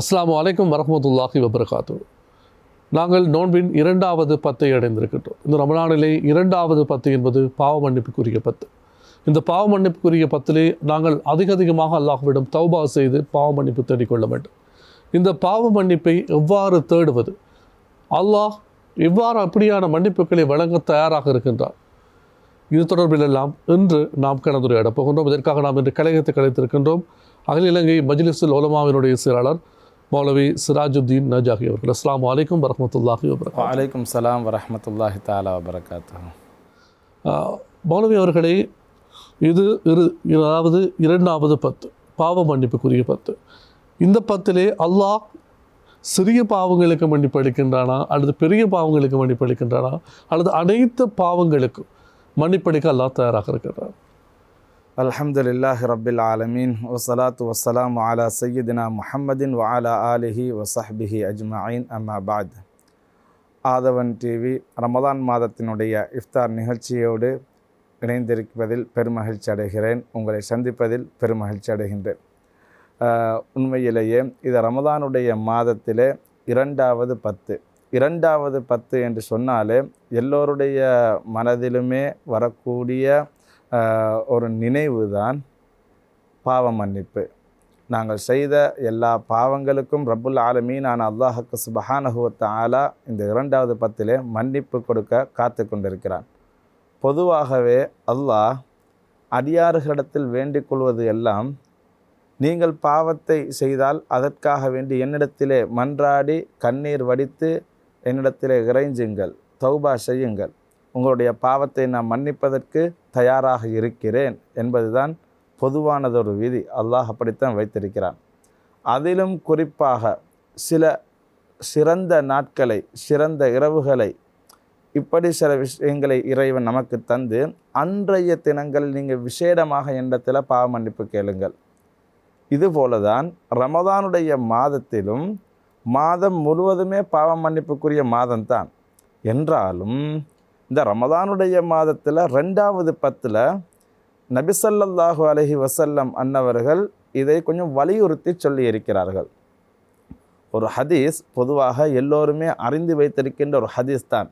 அஸ்லாம் அலைக்கும் வரமத்துல்லாஹி வபரகாத்து நாங்கள் நோன்பின் இரண்டாவது பத்தை அடைந்திருக்கின்றோம். இந்த ரமணானிலே இரண்டாவது பத்து என்பது பாவ மன்னிப்புக்குரிய பத்து. இந்த பாவ மன்னிப்புக்குரிய பத்திலே நாங்கள் அதிக அதிகமாக அல்லாஹ்விடம் தௌபா செய்து பாவ மன்னிப்பு தேடிக்கொள்ள வேண்டும். இந்த பாவ மன்னிப்பை எவ்வாறு தேடுவது? அல்லாஹ் எவ்வாறு அப்படியான மன்னிப்புகளை வழங்க தயாராக இருக்கின்றார்? இது தொடர்பில் எல்லாம் இன்று நாம் கலந்துரையாடப் போகின்றோம். இதற்காக நாம் இன்று கலையத்தை கலைத்திருக்கின்றோம். அகில இலங்கை மஜ்லிஸுல் ஒலமாவினுடைய செயலாளர் மௌலவி சிராஜுத்தீன் நஜாகி அவர்கள். அஸ்ஸலாமு அலைக்கும் வரஹ்மத்துல்லாஹி வபரகாத் வலைக்கும் சலாம் வரஹமத்துல்லாஹி தாலா வபரகாத்து மௌலவி அவர்களே இது இரு அதாவது இரண்டாவது பத்து பாவ மன்னிப்புக்குரிய பத்து. இந்த பத்திலே அல்லாஹ் சிறிய பாவங்களுக்கு மன்னிப்பு அளிக்கின்றானா அல்லது பெரிய பாவங்களுக்கு மன்னிப்பு அளிக்கின்றானா அல்லது அனைத்து பாவங்களுக்கும் மன்னிப்பளிக்க அல்லாஹ் தயாராக இருக்கின்றான். அல்ஹம்துலில்லாஹி ரபில் ஆலமீன். வசலாத்து வசலாம் அலா சையதினா முஹம்மதின் வாலா ஆலிஹி வசஹ்பிஹி அஜ்மாயின். அம்மாபாத் ஆதவன் டிவி ரமதான் மாதத்தினுடைய இஃப்தார் நிகழ்ச்சியோடு இணைந்திருப்பதில் பெருமகிழ்ச்சி அடைகிறேன். உங்களை சந்திப்பதில் பெருமகிழ்ச்சி அடைகின்றேன். உண்மையிலேயே இது ரமதானுடைய மாதத்திலே இரண்டாவது பத்து. இரண்டாவது பத்து என்று சொன்னாலே எல்லோருடைய மனதிலுமே வரக்கூடிய ஒரு நினைவு தான் பாவ மன்னிப்பு. நாங்கள் செய்த எல்லா பாவங்களுக்கும் ரப்புல் நான் அல்லாஹுக்கு சுபஹானஹுவத்த ஆலா இந்த இரண்டாவது பத்திலே மன்னிப்பு கொடுக்க காத்து கொண்டிருக்கிறான். பொதுவாகவே அல்லாஹ் அடியார்களிடத்தில் வேண்டிக் கொள்வது எல்லாம் நீங்கள் பாவத்தை செய்தால் அதற்காக வேண்டி என்னிடத்திலே மன்றாடி கண்ணீர் வடித்து என்னிடத்திலே இறைஞ்சுங்கள் தௌபா செய்யுங்கள். உங்களுடைய பாவத்தை நான் மன்னிப்பதற்கு தயாராக இருக்கிறேன் என்பதுதான் பொதுவானதொரு விதி. அல்லாஹ் அப்படித்தான் வைத்திருக்கிறான். அதிலும் குறிப்பாக சில சிறந்த நாட்களை சிறந்த இரவுகளை இப்படி சில விஷயங்களை இறைவன் நமக்கு தந்து அன்றைய தினங்கள் நீங்கள் விசேடமாக எண்ணத்தில் பாவ மன்னிப்பு கேளுங்கள். இதுபோல தான் ரமதானுடைய மாதத்திலும் மாதம் முழுவதுமே பாவ மன்னிப்புக்குரிய மாதம்தான். என்றாலும் இந்த ரமதானுடைய மாதத்தில் ரெண்டாவது பத்தில் நபிசல்லாஹு அலஹி வசல்லம் அன்னவர்கள் இதை கொஞ்சம் வலியுறுத்தி சொல்லி இருக்கிறார்கள். ஒரு ஹதீஸ் பொதுவாக எல்லோருமே அறிந்து வைத்திருக்கின்ற ஒரு ஹதீஸ் தான்.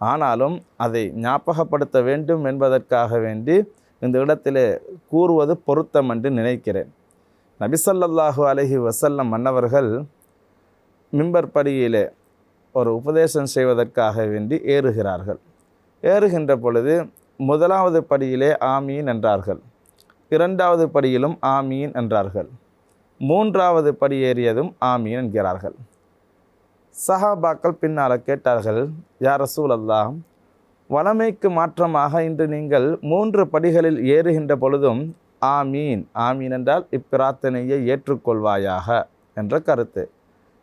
ஆனாலும் அதை ஞாபகப்படுத்த வேண்டும் என்பதற்காக வேண்டி இந்த இடத்திலே கூறுவது பொருத்தம் என்று நினைக்கிறேன். நபிசல்லாஹு அலஹி வசல்லம் மன்னவர்கள் மிம்பர் படியிலே ஒரு உபதேசம் செய்வதற்காக வேண்டி ஏறுகிறார்கள். ஏறுகின்ற பொழுது முதலாவது படியிலே ஆமீன் என்றார்கள். இரண்டாவது படியிலும் ஆமீன் என்றார்கள். மூன்றாவது படி ஏறியதும் ஆமீன் என்கிறார்கள். சஹாபாக்கள் பின்னால் கேட்டார்கள் யார் ரசூல் அல்லாஹ் வளமைக்கு மாற்றமாக இன்று நீங்கள் மூன்று படிகளில் ஏறுகின்ற பொழுதும் ஆமீன் ஆமீன் என்றால் இப்பிரார்த்தனையை ஏற்றுக்கொள்வாயாக என்ற கருத்து.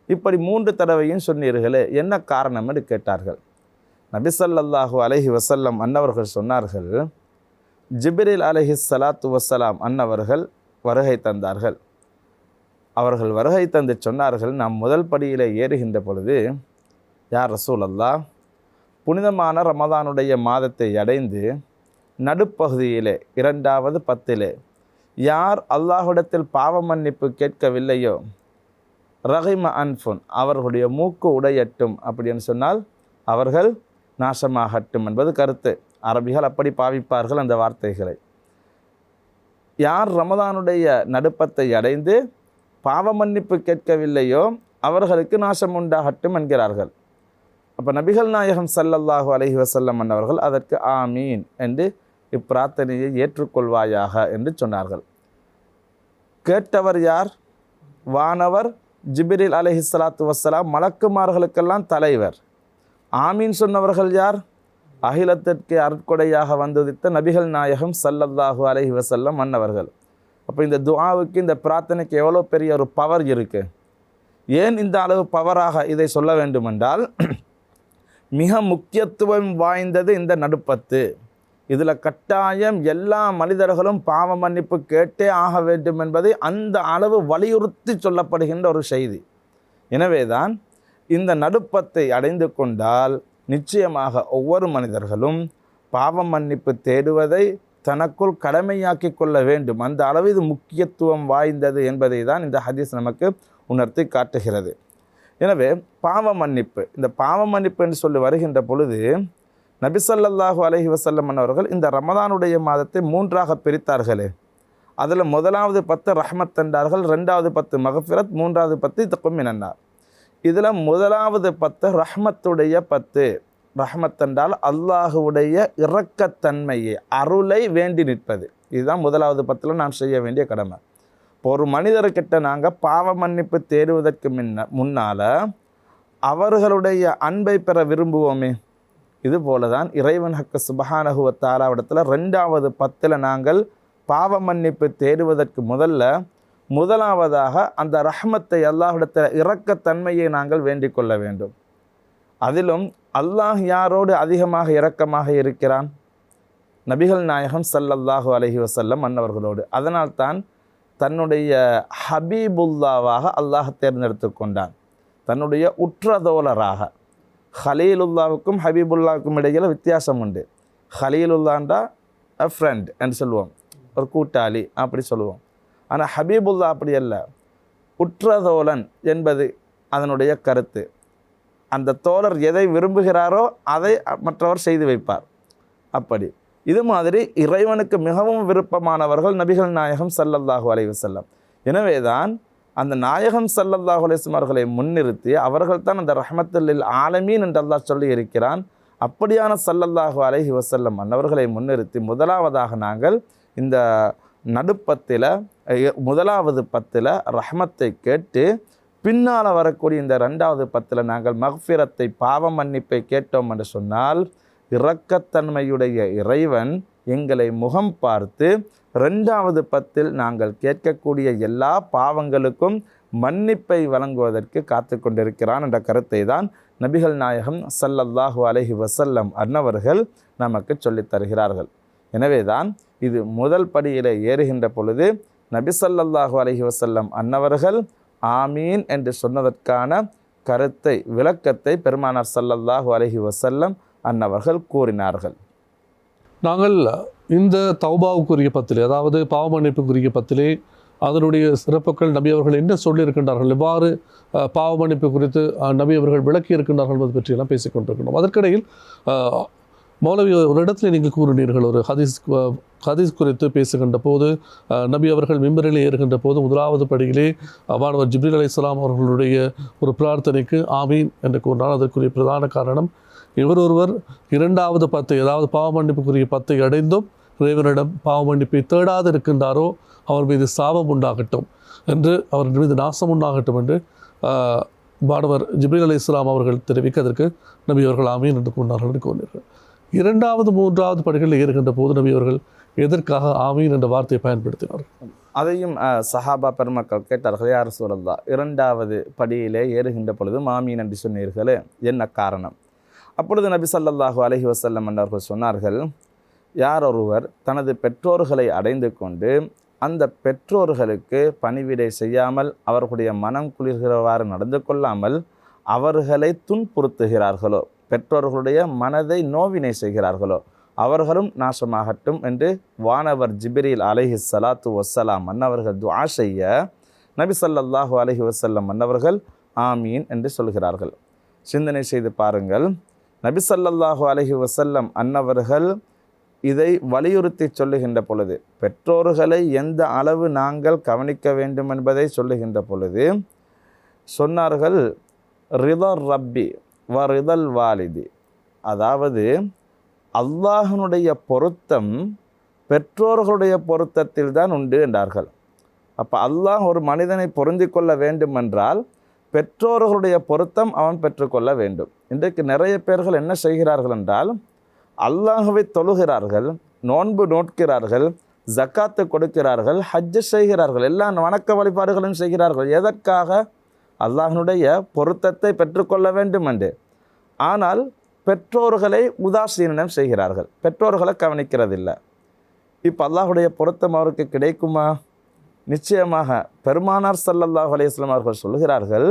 இப்படி மூன்று தடவையும் சொன்னீர்களே என்ன காரணம் என்று கேட்டார்கள். நபிசல்லாஹூ அலஹி வசல்லம் அன்னவர்கள் சொன்னார்கள் ஜிப்ரில் அலஹி சலாத்து வசலாம் அன்னவர்கள் வருகை தந்தார்கள். அவர்கள் வருகை தந்து சொன்னார்கள் நாம் முதல் படியிலே ஏறுகின்ற பொழுது யார் ரசூல் அல்லா புனிதமான ரமதானுடைய மாதத்தை அடைந்து நடுப்பகுதியிலே இரண்டாவது பத்திலே யார் அல்லாஹுடத்தில் பாவ மன்னிப்பு கேட்கவில்லையோ ரஹிம அன்ஃபுன் அவர்களுடைய மூக்கு உடையட்டும் அப்படின்னு சொன்னால் அவர்கள் நாசமாகட்டும் என்பது கருத்து. அரபிகள் அப்படி பாவிப்பார்கள் அந்த வார்த்தைகளை. யார் ரமதானுடைய நடுப்பத்தை அடைந்து பாவ மன்னிப்பு கேட்கவில்லையோ அவர்களுக்கு நாசம் உண்டாகட்டும் என்கிறார்கள். அப்போ நபிகள் நாயகம் சல்லல்லாஹு அலஹி வசல்லம் அவர்கள் அதற்கு ஆமீன் என்று இப்பிரார்த்தனையை ஏற்றுக்கொள்வாயாக என்று சொன்னார்கள். கேட்டவர் யார்? வானவர் ஜிபிரில் அலஹி சலாத்து வஸ்ஸலாம் மலக்குமார்களுக்கெல்லாம் தலைவர். ஆமீன் சொன்னவர்கள் யார்? அகிலத்திற்கு அருட்கொடையாக வந்துதித்த நபிகள் நாயகம் சல்லல்லாஹு அலஹி வசல்லம் மன்னவர்கள். அப்போ இந்த துவாவுக்கு இந்த பிரார்த்தனைக்கு எவ்வளோ பெரிய ஒரு பவர் இருக்குது ஏன் இந்த அளவு பவராக இதை சொல்ல வேண்டுமென்றால் மிக முக்கியத்துவம் வாய்ந்தது இந்த நடுப்பத்து. இதில் கட்டாயம் எல்லா மனிதர்களும் பாவ மன்னிப்பு கேட்டே ஆக வேண்டும் என்பதை அந்த அளவு வலியுறுத்தி சொல்லப்படுகின்ற ஒரு செய்தி. எனவேதான் இந்த நடுப்பத்தை அடைந்து கொண்டால் நிச்சயமாக ஒவ்வொரு மனிதர்களும் பாவ மன்னிப்பு தேடுவதை தனக்குள் கடமையாக்கி கொள்ள வேண்டும். அந்த அளவு இது முக்கியத்துவம் வாய்ந்தது என்பதை தான் இந்த ஹதீஸ் நமக்கு உணர்த்தி காட்டுகிறது. எனவே பாவ மன்னிப்பு இந்த பாவ மன்னிப்பு என்று சொல்லி வருகின்ற பொழுது நபிசல்லாஹு அலஹி வஸல்லம் அவர்கள் இந்த ரமதானுடைய மாதத்தை மூன்றாக பிரித்தார்களே. அதில் முதலாவது பத்து ரஹ்மத் என்றார்கள் ரெண்டாவது பத்து மகஃபிரத் மூன்றாவது பத்து தக்கும் என்னார் இதில் முதலாவது பத்து ரஹ்மத்துடைய பத்து. ரஹ்மத் என்றால் அல்லாஹுடைய இரக்கத்தன்மையை அருளை வேண்டி நிற்பது. இதுதான் முதலாவது பத்தில் நாம் செய்ய வேண்டிய கடமை. இப்போ ஒரு மனிதர்கிட்ட நாங்கள் பாவ மன்னிப்பு தேடுவதற்கு முன்ன முன்னால் அவர்களுடைய அன்பை பெற விரும்புவோமே. இது போல தான் இறைவன் ஹக்க சுபஹானகுவத்தாலாவிடத்தில் ரெண்டாவது பத்தில் நாங்கள் பாவ மன்னிப்பு தேடுவதற்கு முதல்ல முதலாவதாக அந்த ரஹ்மத்தை அல்லாஹிடத்தில் இரக்கத்தன்மையை நாங்கள் வேண்டிக் கொள்ள வேண்டும். அதிலும் அல்லாஹ் யாரோடு அதிகமாக இரக்கமாக இருக்கிறான்? நபிகள் நாயகம் சல்லல்லாஹு அலஹி வசல்லம் அன்னவர்களோடு. அதனால்தான் தன்னுடைய ஹபீபுல்லாவாக அல்லாஹ் தேர்ந்தெடுத்து கொண்டான். தன்னுடைய உற்றதோழராக ஹலீலுல்லாவுக்கும் ஹபீபுல்லாவுக்கும் இடையில் வித்தியாசம் உண்டு. ஹலீலுல்லாண்டா அ ஃப்ரெண்ட் என்று சொல்லுவோம். ஒரு கூட்டாளி அப்படி சொல்லுவோம். ஆனால் ஹபீபுல்லா அப்படி அல்ல. உற்றதோழன் என்பது அதனுடைய கருத்து. அந்த தோழர் எதை விரும்புகிறாரோ அதை மற்றவர் செய்து வைப்பார். அப்படி. இது மாதிரி இறைவனுக்கு மிகவும் விருப்பமானவர்கள் நபிகள் நாயகம் ஸல்லல்லாஹு செல்லம் எனவே தான் அந்த நாயகம் சல்லல்லாஹு அலைஹி அவர்களை முன்னிறுத்தி அவர்கள் தான் அந்த ரஹமத்துல்லில் ஆலமீன் என்று அல்லாஹ் சொல்லி இருக்கிறான். அப்படியான சல்லல்லாஹு அலைஹி வசல்லம் அன்னவர்களை முன்னிறுத்தி முதலாவதாக நாங்கள் இந்த நடுப்பத்தில் முதலாவது பத்தில் ரஹமத்தை கேட்டு பின்னால் வரக்கூடிய இந்த ரெண்டாவது பத்தில் நாங்கள் மக்ஃபிரத்தை பாவ மன்னிப்பை கேட்டோம் என்று சொன்னால் இரக்கத்தன்மையுடைய இறைவன் எங்களை முகம் பார்த்து ரெண்டாவது பத்தில் நாங்கள் கேட்கக்கூடிய எல்லா பாவங்களுக்கும் மன்னிப்பை வழங்குவதற்கு காத்து கொண்டிருக்கிறான் என்ற கருத்தை தான் நபிகள் நாயகம் சல்லல்லாஹு அலைஹி வசல்லம் அன்னவர்கள் நமக்கு சொல்லித் தருகிறார்கள். எனவேதான் இது முதல் படியிலே ஏறுகின்ற பொழுது நபிசல்லாஹு அலஹி வசல்லம் அன்னவர்கள் ஆமீன் என்று சொன்னதற்கான கருத்தை விளக்கத்தை பெருமானார் சல்லல்லாஹு அலஹி வசல்லம் அன்னவர்கள் கூறினார்கள். நாங்கள் இந்த தௌபாவுக்குரிய பத்திலே அதாவது பாவமன்னிப்புக்குரிய பத்திலே அதனுடைய சிறப்புகள் நபி அவர்கள் என்ன சொல்லியிருக்கின்றார்கள் எவ்வாறு பாவமன்னிப்பு குறித்து நபி அவர்கள் விளக்கி இருக்கின்றார்கள் என்பது பற்றியெல்லாம் பேசிக்கொண்டிருக்கின்றோம் அதற்கிடையில் மௌலவி ஒரு இடத்துல நீங்கள் கூறினீர்கள் ஒரு ஹதீஸ் ஹதீஸ் குறித்து பேசுகின்ற போது நபி அவர்கள் மிம்பரில் ஏறுகின்ற போது முதலாவது படியிலே அவ்வானவர் ஜிப்ரீல் இஸ்லாம் அவர்களுடைய ஒரு பிரார்த்தனைக்கு ஆமீன் என்று கூறினார். அதற்குரிய பிரதான காரணம் இவர் ஒருவர் இரண்டாவது பத்தை அதாவது பாவ மன்னிப்புக்குரிய பத்தை அடைந்தும் இறைவனிடம் பாவ மன்னிப்பை தேடாது இருக்கின்றாரோ அவர் மீது சாபம் உண்டாகட்டும் என்று அவர் மீது நாசம் உண்டாகட்டும் என்று ஆஹ், பாடவர் ஜிப்ரீல் அலி இஸ்லாம் அவர்கள் தெரிவிக்க அதற்கு நபி அவர்கள் ஆமீன் என்று கூறினார்கள் என்று கூறினார்கள். இரண்டாவது மூன்றாவது படிகளில் ஏறுகின்ற போது நபி அவர்கள் எதற்காக ஆமீன் என்ற வார்த்தையை பயன்படுத்தினார்? அதையும் சஹாபா பெருமக்கள் கேட்டார்கள் யார் சூழல்லா இரண்டாவது படியிலே ஏறுகின்ற பொழுது மாமீன் என்று சொன்னீர்களே என்ன காரணம்? அப்பொழுது நபி ஸல்லல்லாஹு அலஹி வசல்லம் என்றவர்கள் சொன்னார்கள் யார் ஒருவர் தனது பெற்றோர்களை அடைந்து கொண்டு அந்த பெற்றோர்களுக்கு பணிவிடை செய்யாமல் அவர்களுடைய மனம் குளிர்கிறவாறு நடந்து கொள்ளாமல் அவர்களை துன்புறுத்துகிறார்களோ? பெற்றோர்களுடைய மனதை நோவினை செய்கிறார்களோ அவர்களும் நாசமாகட்டும் என்று வானவர் ஜிபிரில் அலஹி சலாத்து வசலாம் மன்னவர்கள் துவா செய்ய நபி சல்லாஹூ அலஹி வசல்லம் மன்னவர்கள் ஆமீன் என்று சொல்கிறார்கள். சிந்தனை செய்து பாருங்கள். நபி சல்லல்லாஹூ அலஹி வசல்லம் அன்னவர்கள் இதை வலியுறுத்தி சொல்லுகின்ற பொழுது பெற்றோர்களை எந்த அளவு நாங்கள் கவனிக்க வேண்டும் என்பதை சொல்லுகின்ற பொழுது சொன்னார்கள் ரிதர் ரப்பி வ ரிதல் வாலிதி. அதாவது அல்லாஹனுடைய பொருத்தம் பெற்றோர்களுடைய பொருத்தத்தில் தான் உண்டு என்றார்கள். அப்போ அல்லாஹ் ஒரு மனிதனை பொருந்தி கொள்ள வேண்டுமென்றால் பெற்றோர்களுடைய பொருத்தம் அவன் பெற்றுக்கொள்ள வேண்டும். இன்றைக்கு நிறைய பேர்கள் என்ன செய்கிறார்கள் என்றால் அல்லாஹுவை தொழுகிறார்கள் நோன்பு நோட்கிறார்கள் ஜக்காத்து கொடுக்கிறார்கள் ஹஜ்ஜு செய்கிறார்கள் எல்லா வணக்க வழிபாடுகளும் செய்கிறார்கள். எதற்காக? அல்லாஹனுடைய பொருத்தத்தை பெற்றுக்கொள்ள வேண்டும் என்று. ஆனால் பெற்றோர்களை உதாசீனம் செய்கிறார்கள். பெற்றோர்களை கவனிக்கிறதில்லை. இப்போ அல்லாஹுடைய பொருத்தம் அவருக்கு கிடைக்குமா? நிச்சயமாக பெருமானார் சல்லல்லாஹ் அலையம் அவர்கள் சொல்கிறார்கள்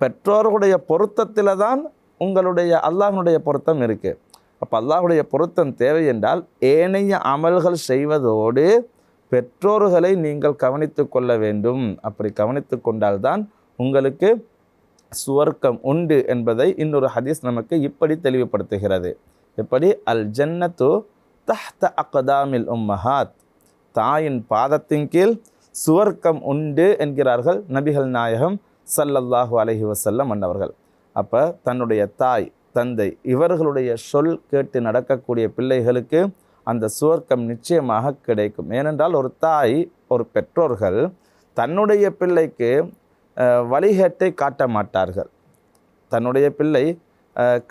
பெற்றோர்களுடைய பொருத்தத்தில் தான் உங்களுடைய அல்லாஹனுடைய பொருத்தம் இருக்குது அப்போ அல்லாஹுடைய பொருத்தம் தேவை என்றால் ஏனைய அமல்கள் செய்வதோடு பெற்றோர்களை நீங்கள் கவனித்து கொள்ள வேண்டும். அப்படி கவனித்து கொண்டால்தான் உங்களுக்கு சுவர்க்கம் உண்டு என்பதை இன்னொரு ஹதீஸ் நமக்கு இப்படி தெளிவுபடுத்துகிறது. எப்படி? அல் ஜன்னத்து தஹ்த அக்தாமில் உம்மஹாத். தாயின் பாதத்தின் கீழ் சுவர்க்கம் உண்டு என்கிறார்கள் நபிகள் நாயகம் சல்லல்லாஹு அலஹி வசல்லம் அன்னவர்கள். அப்போ தன்னுடைய தாய் தந்தை இவர்களுடைய சொல் கேட்டு நடக்கக்கூடிய பிள்ளைகளுக்கு அந்த சுவர்க்கம் நிச்சயமாக கிடைக்கும். ஏனென்றால் ஒரு தாய் ஒரு பெற்றோர்கள் தன்னுடைய பிள்ளைக்கு வழிகேட்டை காட்ட மாட்டார்கள். தன்னுடைய பிள்ளை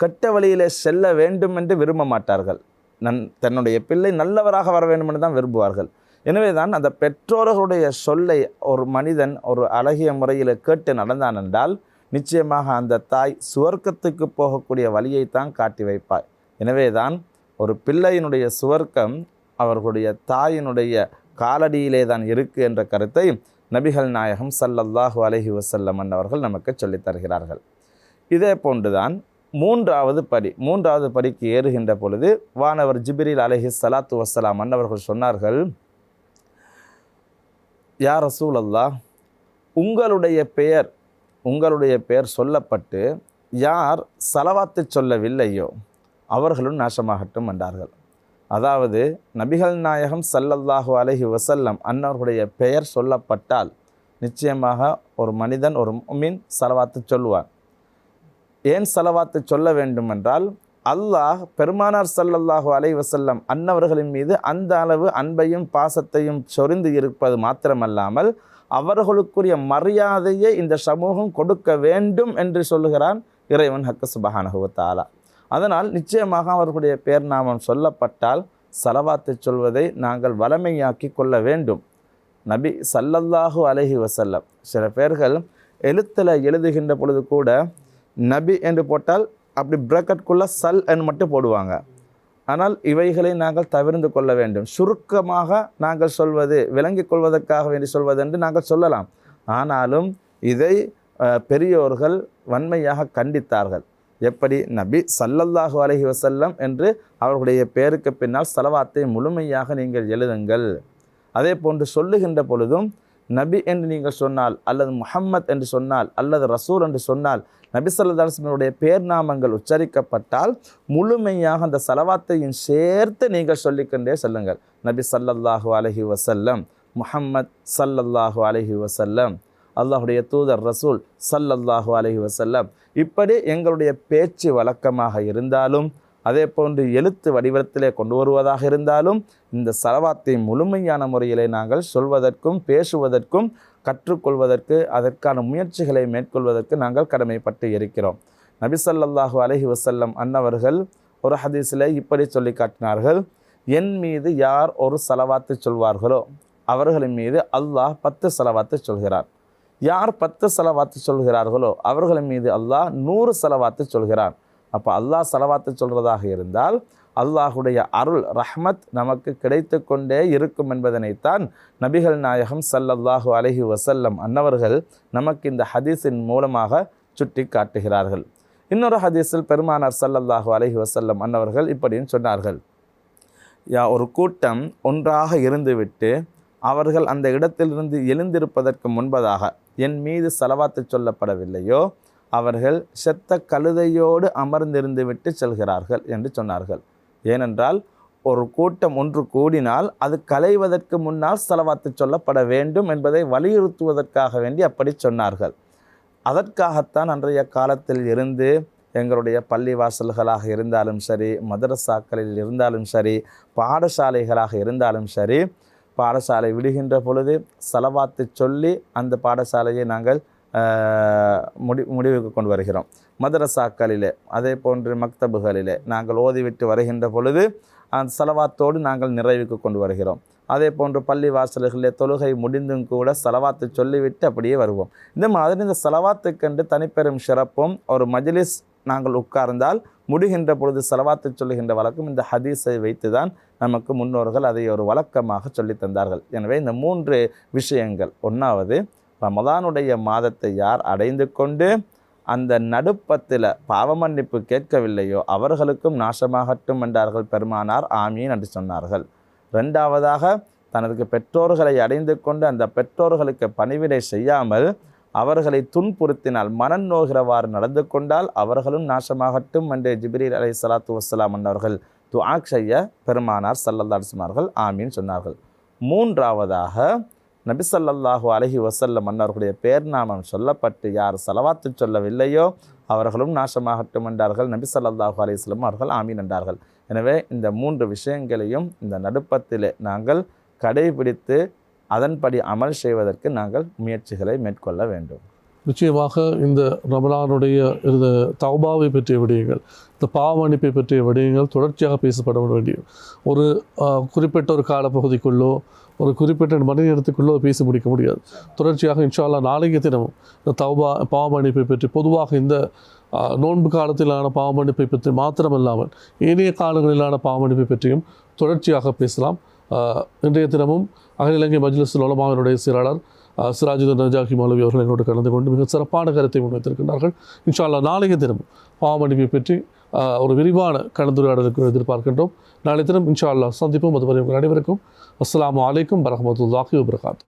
கெட்ட வழியிலே செல்ல வேண்டும் என்று விரும்ப மாட்டார்கள். நன் தன்னுடைய பிள்ளை நல்லவராக வர வேண்டும் என்று தான் விரும்புவார்கள். எனவே தான் அந்த பெற்றோர்களுடைய சொல்லை ஒரு மனிதன் ஒரு அழகிய முறையில் கேட்டு நடந்தான் என்றால் நிச்சயமாக அந்த தாய் சுவர்க்கத்துக்கு போகக்கூடிய வழியைத்தான் காட்டி வைப்பாய். எனவே தான் ஒரு பிள்ளையினுடைய சுவர்க்கம் அவர்களுடைய தாயினுடைய காலடியிலே தான் இருக்குது என்ற கருத்தை நபிகள் நாயகம் சல்லல்லாஹு அலைஹி வஸல்லம் அவர்கள் நமக்கு சொல்லித் தருகிறார்கள். இதே போன்றுதான் மூன்றாவது படி மூன்றாவது படிக்கு ஏறுகின்ற பொழுது வானவர் ஜிபிரில் அலஹி சலாத்து வசலாம் அன்னவர்கள் சொன்னார்கள் யார் ரசூல் அல்லாஹ் உங்களுடைய பெயர் உங்களுடைய பெயர் சொல்லப்பட்டு யார் சலவாத்து சொல்லவில்லையோ அவர்களும் நாசமாகட்டும் என்றார்கள். அதாவது நபிகள் நாயகம் சல்லல்லாஹு அலஹி வசல்லம் அன்னவர்களுடைய பெயர் சொல்லப்பட்டால் நிச்சயமாக ஒரு மனிதன் ஒரு மீன் செலவாத்து சொல்லுவார் ஏன் செலவாத்து சொல்ல வேண்டுமென்றால் அல்லாஹ் பெருமானார் சல்லல்லாஹு அலை வசல்லம் அன்னவர்களின் மீது அந்த அளவு அன்பையும் பாசத்தையும் சொரிந்து இருப்பது மாத்திரமல்லாமல் அவர்களுக்குரிய மரியாதையை இந்த சமூகம் கொடுக்க வேண்டும் என்று சொல்லுகிறான் இறைவன் ஹக்க சுபஹானஹு அதனால் நிச்சயமாக அவர்களுடைய பேர் நாமம் சொல்லப்பட்டால் சலவாத்து சொல்வதை நாங்கள் வளமையாக்கி கொள்ள வேண்டும். நபி சல்லல்லாஹு அலஹி வசல்லம் சில பேர்கள் எழுத்தில் எழுதுகின்ற பொழுது கூட நபி என்று போட்டால் அப்படி பிரக்கெட்குள்ளே சல் என்று மட்டும் போடுவாங்க. ஆனால் இவைகளை நாங்கள் தவிர்ந்து கொள்ள வேண்டும். சுருக்கமாக நாங்கள் சொல்வது விளங்கிக் கொள்வதற்காக வேண்டி சொல்வது என்று நாங்கள் சொல்லலாம். ஆனாலும் இதை பெரியோர்கள் வன்மையாக கண்டித்தார்கள். எப்படி? நபி சல்லல்லாஹு அலஹி வசல்லம் என்று அவர்களுடைய பெயருக்கு பின்னால் சலவாத்தை முழுமையாக நீங்கள் எழுதுங்கள். அதே போன்று சொல்லுகின்ற பொழுதும் நபி என்று நீங்கள் சொன்னால் அல்லது முஹம்மத் என்று சொன்னால் அல்லது ரசூல் என்று சொன்னால் நபி சல்லாஸ்மனுடைய பேர் நாமங்கள் உச்சரிக்கப்பட்டால் முழுமையாக அந்த சலவாத்தையும் சேர்த்து நீங்கள் சொல்லிக்கொண்டே செல்லுங்கள். நபி சல்லல்லாஹு அலஹி வசல்லம் முஹம்மத் சல்லல்லாஹு அலஹி வசல்லம் அல்லாஹுடைய தூதர் ரசூல் சல்லல்லாஹு அலஹி வசல்லம் இப்படி எங்களுடைய பேச்சு வழக்கமாக இருந்தாலும் அதே போன்று எழுத்து வடிவத்திலே கொண்டு வருவதாக இருந்தாலும் இந்த சலவாத்தை முழுமையான முறையிலே நாங்கள் சொல்வதற்கும் பேசுவதற்கும் கற்றுக்கொள்வதற்கு அதற்கான முயற்சிகளை மேற்கொள்வதற்கு நாங்கள் கடமைப்பட்டு இருக்கிறோம். நபிசல்லாஹு அலஹி வசல்லம் அன்னவர்கள் ஒரு ஹதீஸில் இப்படி சொல்லி காட்டினார்கள் என் மீது யார் ஒரு சலவாத்து சொல்வார்களோ அவர்களின் மீது அல்லாஹ் பத்து சலவாத்து சொல்கிறார் யார் பத்து செலவாத்து சொல்கிறார்களோ அவர்கள் மீது அல்லாஹ் நூறு செலவாத்து சொல்கிறார் அப்போ அல்லாஹ் செலவாத்து சொல்கிறதாக இருந்தால் அல்லாஹுடைய அருள் ரஹ்மத் நமக்கு கிடைத்து கொண்டே இருக்கும் என்பதனைத்தான் நபிகள் நாயகம் சல்லல்லாஹு அலஹி வசல்லம் அன்னவர்கள் நமக்கு இந்த ஹதீஸின் மூலமாக சுட்டி காட்டுகிறார்கள் இன்னொரு ஹதீஸில் பெருமானார் சல்லல்லாஹு அலஹி வசல்லம் அன்னவர்கள் இப்படின்னு சொன்னார்கள். யா ஒரு கூட்டம் ஒன்றாக இருந்துவிட்டு அவர்கள் அந்த இடத்திலிருந்து எழுந்திருப்பதற்கு முன்பதாக என் மீது செலவாத்து சொல்லப்படவில்லையோ? அவர்கள் செத்த கழுதையோடு அமர்ந்திருந்து விட்டு செல்கிறார்கள் என்று சொன்னார்கள். ஏனென்றால் ஒரு கூட்டம் ஒன்று கூடினால் அது கலைவதற்கு முன்னால் செலவாத்து சொல்லப்பட வேண்டும் என்பதை வலியுறுத்துவதற்காக வேண்டி அப்படி சொன்னார்கள். அதற்காகத்தான் அன்றைய காலத்தில் இருந்து எங்களுடைய பள்ளி வாசல்களாக இருந்தாலும் சரி மதரசாக்களில் இருந்தாலும் சரி பாடசாலைகளாக இருந்தாலும் சரி பாடசாலை விடுகின்ற பொழுது செலவாத்து சொல்லி அந்த பாடசாலையை நாங்கள் முடி முடிவுக்கு கொண்டு வருகிறோம். மதரசாக்களிலே அதே போன்று மக்தபுகளிலே நாங்கள் ஓதிவிட்டு வருகின்ற பொழுது அந்த செலவாத்தோடு நாங்கள் நிறைவுக்கு கொண்டு வருகிறோம். அதே போன்று பள்ளி வாசல்களிலே தொழுகை முடிந்தும் கூட செலவாத்து சொல்லிவிட்டு அப்படியே வருவோம். இந்த மாதிரி இந்த செலவாத்துக்கென்று தனிப்பெரும் சிறப்பும் ஒரு மஜ்லிஸ் நாங்கள் உட்கார்ந்தால் முடிகின்ற பொழுது செலவாத்து சொல்லுகின்ற வழக்கம் இந்த ஹதீஸை வைத்துதான் நமக்கு முன்னோர்கள் அதை ஒரு வழக்கமாக சொல்லித் தந்தார்கள். எனவே இந்த மூன்று விஷயங்கள். ஒன்றாவது ரமதானுடைய மாதத்தை யார் அடைந்து கொண்டு அந்த நடுப்பத்தில் பாவமன்னிப்பு கேட்கவில்லையோ அவர்களுக்கும் நாசமாகட்டும் என்றார்கள் பெருமானார் ஆமீன் என்று சொன்னார்கள். ரெண்டாவதாக தனது பெற்றோர்களை அடைந்து கொண்டு அந்த பெற்றோர்களுக்கு பணிவிடை செய்யாமல் அவர்களை துன்புறுத்தினால் மனம் நோகிறவாறு நடந்து கொண்டால் அவர்களும் நாசமாகட்டும் என்று ஜிப்ரீர் அலை சலாத்து வசலாம் அன்னவர்கள் துஆ செய்ய பெருமானார் சல்லல்லா சொன்னார்கள் ஆமீன் சொன்னார்கள். மூன்றாவதாக நபி அலஹி அலைஹி வஸல்லம் அன்னவர்களுடைய பேர் நாமம் சொல்லப்பட்டு யார் செலவாத்து சொல்லவில்லையோ அவர்களும் நாசமாகட்டும் என்றார்கள். நபி ஸல்லல்லாஹு அலிஸ்லம் அவர்கள் ஆமீன் என்றார்கள். எனவே இந்த மூன்று விஷயங்களையும் இந்த நடுப்பத்திலே நாங்கள் கடைபிடித்து அதன்படி அமல் செய்வதற்கு நாங்கள் முயற்சிகளை மேற்கொள்ள வேண்டும். நிச்சயமாக இந்த ரமலானுடைய இந்த தௌபாவை பற்றிய விடயங்கள் இந்த பாவ பற்றிய விடயங்கள் தொடர்ச்சியாக பேசப்பட வேண்டிய ஒரு குறிப்பிட்ட ஒரு காலப்பகுதிக்குள்ளோ ஒரு குறிப்பிட்ட மணி நேரத்துக்குள்ளோ பேசி முடிக்க முடியாது. தொடர்ச்சியாக இன்ஷால்லா நாளைக்கு தினமும் இந்த தௌபா பாவமணிப்பை பற்றி பொதுவாக இந்த நோன்பு காலத்திலான பாவமணிப்பை பற்றி மாத்திரமல்லாமல் ஏனைய காலங்களிலான பாவமணிப்பை பற்றியும் தொடர்ச்சியாக பேசலாம். இன்றைய தினமும் அகில இலங்கை மஜ்லிஸ் உலமாவினுடைய செயலாளர் ஆஹ், சிராஜுதன் நஜாகி மௌலவி அவர்கள் என்னோடு கலந்து கொண்டு மிக சிறப்பான கருத்தை முன்வைத்திருக்கின்றார்கள். இன்ஷா நாளைய தினமும் பாவமடிப்பை பற்றி ஒரு விரிவான கலந்துரையாடலுக்கு எதிர்பார்க்கின்றோம். நாளை தினம் இன்ஷா அல்லாஹ் சந்திப்போம். அதுவரை உங்கள் அனைவருக்கும் அஸ்லாம் அலைக்கும் வரமத்துல்லாஹி வபர்காத்து